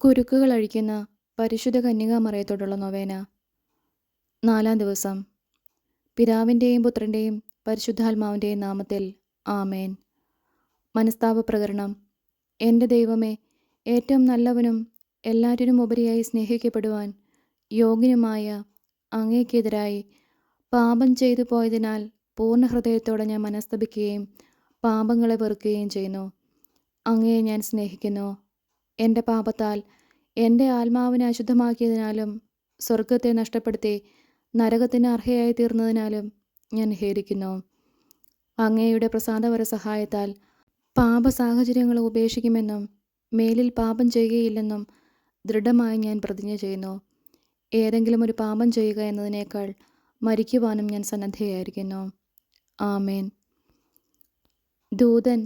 കുരുക്കുകൾ അഴിക്കുന്ന പരിശുദ്ധ കന്യകാമറയത്തോടുള്ള നൊവേന. നാലാം ദിവസം. പിതാവിന്റെയും പുത്രന്റെയും പരിശുദ്ധാത്മാവിന്റെയും നാമത്തിൽ ആമേൻ. മനസ്താപ പ്രകരണം എന്റെ ദൈവമേ ഏറ്റവും നല്ലവനും എല്ലാറ്റിനും ഉപരിയായി സ്നേഹിക്കപ്പെടുവാൻ യോഗ്യനുമായ അങ്ങേക്കെതിരായി പാപം ചെയ്തു പോയതിനാൽ പൂർണ ഹൃദയത്തോടെ ഞാൻ മനസ്തപിക്കുകയും പാപങ്ങളെ വെറുക്കുകയും ചെയ്യുന്നു. അങ്ങയെ ഞാൻ സ്നേഹിക്കുന്നു. എന്റെ പാപത്താൽ എന്റെ ആത്മാവിനെ അശുദ്ധമാക്കിയതിനാലും സ്വർഗത്തെ നഷ്ടപ്പെടുത്തി നരകത്തിന് അർഹയായി തീർന്നതിനാലും ഞാൻ ഹേരിക്കുന്നു. അങ്ങയുടെ പ്രസാദപര സഹായത്താൽ പാപ സാഹചര്യങ്ങൾ ഉപേക്ഷിക്കുമെന്നും മേലിൽ പാപം ചെയ്യുകയില്ലെന്നും ദൃഢമായി ഞാൻ പ്രതിജ്ഞ ചെയ്യുന്നു. ഏതെങ്കിലും ഒരു പാപം ചെയ്യുക എന്നതിനേക്കാൾ മരിക്കുവാനും ഞാൻ സന്നദ്ധയായിരിക്കുന്നു. ആമേൻ. ദൂതൻ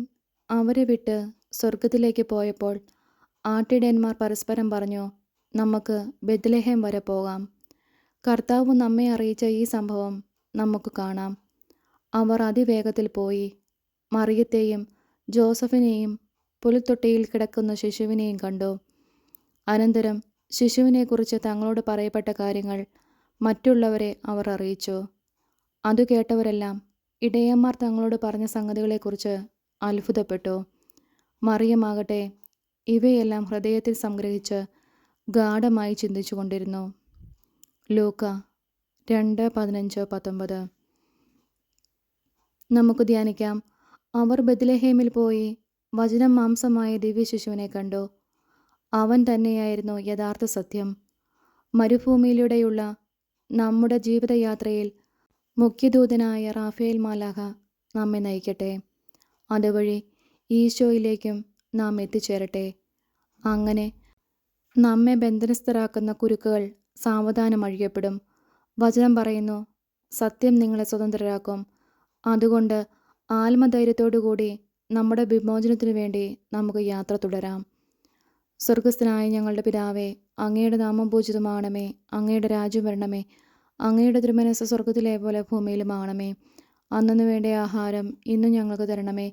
അവരെ വിട്ട് സ്വർഗത്തിലേക്ക് പോയപ്പോൾ ആട്ടിടയന്മാർ പരസ്പരം പറഞ്ഞു നമുക്ക് ബെത്ലഹേം വരെ പോകാം. കർത്താവ് നമ്മെ അറിയിച്ച ഈ സംഭവം നമുക്ക് കാണാം. അവർ അതിവേഗത്തിൽ പോയി. മറിയത്തെയും ജോസഫിനെയും പുലിത്തൊട്ടിയിൽ കിടക്കുന്ന ശിശുവിനെയും കണ്ടു. അനന്തരം ശിശുവിനെക്കുറിച്ച് തങ്ങളോട് പറയപ്പെട്ട കാര്യങ്ങൾ മറ്റുള്ളവരെ അവർ അറിയിച്ചു. അതു കേട്ടവരെല്ലാം ഇടയന്മാർ തങ്ങളോട് പറഞ്ഞ സംഗതികളെക്കുറിച്ച് അത്ഭുതപ്പെട്ടു. മറിയമാകട്ടെ ഇവയെല്ലാം ഹൃദയത്തിൽ സംഗ്രഹിച്ച് ഗാഢമായി ചിന്തിച്ചു കൊണ്ടിരുന്നു. ലൂക്ക രണ്ട് പതിനഞ്ച് പത്തൊമ്പത്. നമുക്ക് ധ്യാനിക്കാം. അവർ ബദ്ലഹേമിൽ പോയി വചനം മാംസമായ ദിവ്യശിശുവിനെ കണ്ടു. അവൻ തന്നെയായിരുന്നു യഥാർത്ഥ സത്യം. മരുഭൂമിയിലൂടെയുള്ള നമ്മുടെ ജീവിതയാത്രയിൽ മുഖ്യദൂതനായ റാഫേൽ മാലാഹ നമ്മെ നയിക്കട്ടെ. അതുവഴി ഈശോയിലേക്കും നാം എത്തിച്ചേരട്ടെ. അങ്ങനെ നമ്മെ ബന്ധനസ്ഥരാക്കുന്ന കുരുക്കുകൾ സാവധാനം അഴിയപ്പെടും. വചനം പറയുന്നു സത്യം നിങ്ങളെ സ്വതന്ത്രരാക്കും. അതുകൊണ്ട് ആത്മധൈര്യത്തോടുകൂടി നമ്മുടെ വിമോചനത്തിനു വേണ്ടി നമുക്ക് യാത്ര തുടരാം. സ്വർഗസ്ഥനായ ഞങ്ങളുടെ പിതാവേ അങ്ങയുടെ നാമം പൂജിതമാണമേ. അങ്ങയുടെ രാജ്യം വരണമേ. അങ്ങയുടെ തിരുമനസ് സ്വർഗത്തിലെ പോലെ ഭൂമിയിലുമാണമേ അന്നു വേണ്ട ആഹാരം ഇന്നും ഞങ്ങൾക്ക് തരണമേ.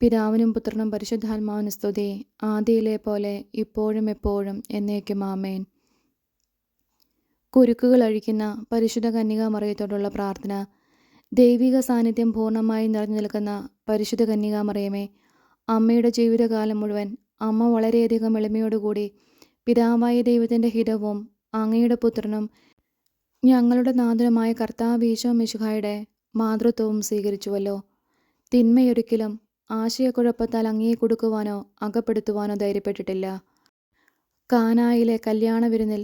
പിതാവിനും പുത്രനും പരിശുദ്ധാത്മാവിന് സ്തുതി. ആദിയിലെ പോലെ ഇപ്പോഴും എപ്പോഴും എന്നേക്കും ആമേൻ. കുരുക്കുകൾ അഴിക്കുന്ന പരിശുദ്ധ കന്യക മറിയത്തോടുള്ള പ്രാർത്ഥന. ദൈവിക സാന്നിധ്യം പൂർണമായി നിറഞ്ഞു നിൽക്കുന്ന പരിശുദ്ധ കന്യക മറിയമേ അമ്മയുടെ ജീവിതകാലം മുഴുവൻ അമ്മ വളരെയധികം എളിമയോടുകൂടി പിതാവായ ദൈവത്തിന്റെ ഹിതവും അങ്ങയുടെ പുത്രനും ഞങ്ങളുടെ നാഥനുമായ കർത്താവ് ഈശോ മിശുഹായുടെ മാതൃത്വവും സ്വീകരിച്ചുവല്ലോ. തിന്മയൊരിക്കലും ആശയക്കുഴപ്പത്താൽ അങ്ങേ കൊടുക്കുവാനോ അകപ്പെടുത്തുവാനോ ധൈര്യപ്പെട്ടിട്ടില്ല. കാനായിലെ കല്യാണ വിരുന്നിൽ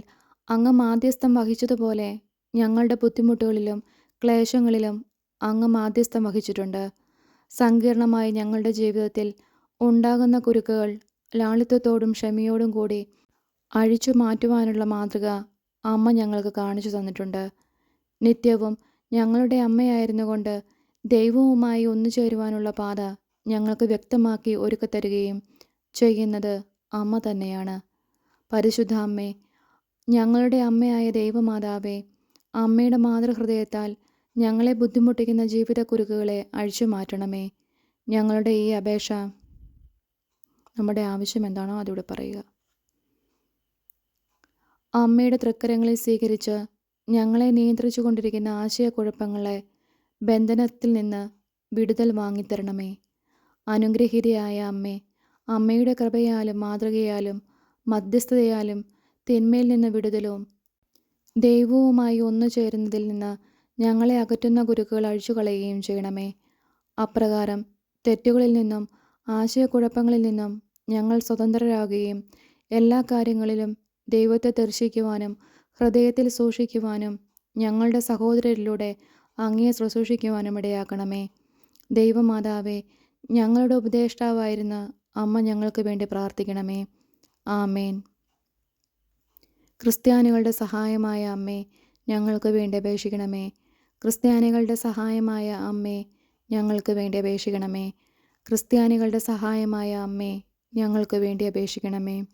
അങ്ങ് മാധ്യസ്ഥം വഹിച്ചതുപോലെ ഞങ്ങളുടെ ബുദ്ധിമുട്ടുകളിലും ക്ലേശങ്ങളിലും അങ്ങ് മാധ്യസ്ഥം വഹിച്ചിട്ടുണ്ട്. സങ്കീർണമായ ഞങ്ങളുടെ ജീവിതത്തിൽ ഉണ്ടാകുന്ന കുരുക്കുകൾ ലാളിത്യത്തോടും ക്ഷമയോടും കൂടി അഴിച്ചു മാറ്റുവാനുള്ള മാതൃക അമ്മ ഞങ്ങൾക്ക് കാണിച്ചു തന്നിട്ടുണ്ട്. നിത്യവും ഞങ്ങളുടെ അമ്മയായിരുന്നു കൊണ്ട് ദൈവവുമായി ഒന്നു ചേരുവാനുള്ള പാത ഞങ്ങൾക്ക് വ്യക്തമാക്കി ഒരുക്കത്തരുകയും ചെയ്യുന്നത് അമ്മ തന്നെയാണ്. പരിശുദ്ധ അമ്മേ ഞങ്ങളുടെ അമ്മയായ ദൈവമാതാവേ അമ്മയുടെ മാതൃഹൃദയത്താൽ ഞങ്ങളെ ബുദ്ധിമുട്ടിക്കുന്ന ജീവിത ജീവിതക്കുരുക്കുകളെ അഴിച്ചു മാറ്റണമേ ഞങ്ങളുടെ ഈ അപേക്ഷ നമ്മുടെ ആവശ്യം എന്താണോ അതിവിടെ പറയുക. അമ്മയുടെ തൃക്കരങ്ങളിൽ സ്വീകരിച്ച് ഞങ്ങളെ നിയന്ത്രിച്ചു കൊണ്ടിരിക്കുന്ന ആശയക്കുഴപ്പങ്ങളെ ബന്ധനത്തിൽ നിന്ന് വിടുതൽ വാങ്ങിത്തരണമേ. അനുഗ്രഹീതയായ അമ്മേ അമ്മയുടെ കൃപയാലും മാതൃകയാലും മധ്യസ്ഥതയാലും തിന്മയിൽ നിന്ന് വിടുതലും. ദൈവവുമായി ഒന്നു ചേരുന്നതിൽ നിന്ന് ഞങ്ങളെ അകറ്റുന്ന കുരുക്കുകൾ അഴിച്ചുകളയുകയും ചെയ്യണമേ. അപ്രകാരം തെറ്റുകളിൽ നിന്നും ആശയക്കുഴപ്പങ്ങളിൽ നിന്നും ഞങ്ങൾ സ്വതന്ത്രരാകുകയും എല്ലാ കാര്യങ്ങളിലും ദൈവത്തെ ദർശിക്കുവാനും ഹൃദയത്തിൽ സൂക്ഷിക്കുവാനും ഞങ്ങളുടെ സഹോദരരിലൂടെ അങ്ങയെ ശുശ്രൂഷിക്കുവാനും ഇടയാക്കണമേ. ദൈവമാതാവേ ഞങ്ങളുടെ ഉപദേഷ്ടാവായിരുന്ന അമ്മ ഞങ്ങൾക്ക് വേണ്ടി പ്രാർത്ഥിക്കണമേ. ആമേൻ. ക്രിസ്ത്യാനികളുടെ സഹായമായ അമ്മേ ഞങ്ങൾക്ക് വേണ്ടി അപേക്ഷിക്കണമേ. ക്രിസ്ത്യാനികളുടെ സഹായമായ അമ്മേ ഞങ്ങൾക്ക് വേണ്ടി അപേക്ഷിക്കണമേ. ക്രിസ്ത്യാനികളുടെ സഹായമായ അമ്മേ ഞങ്ങൾക്ക് വേണ്ടി അപേക്ഷിക്കണമേ.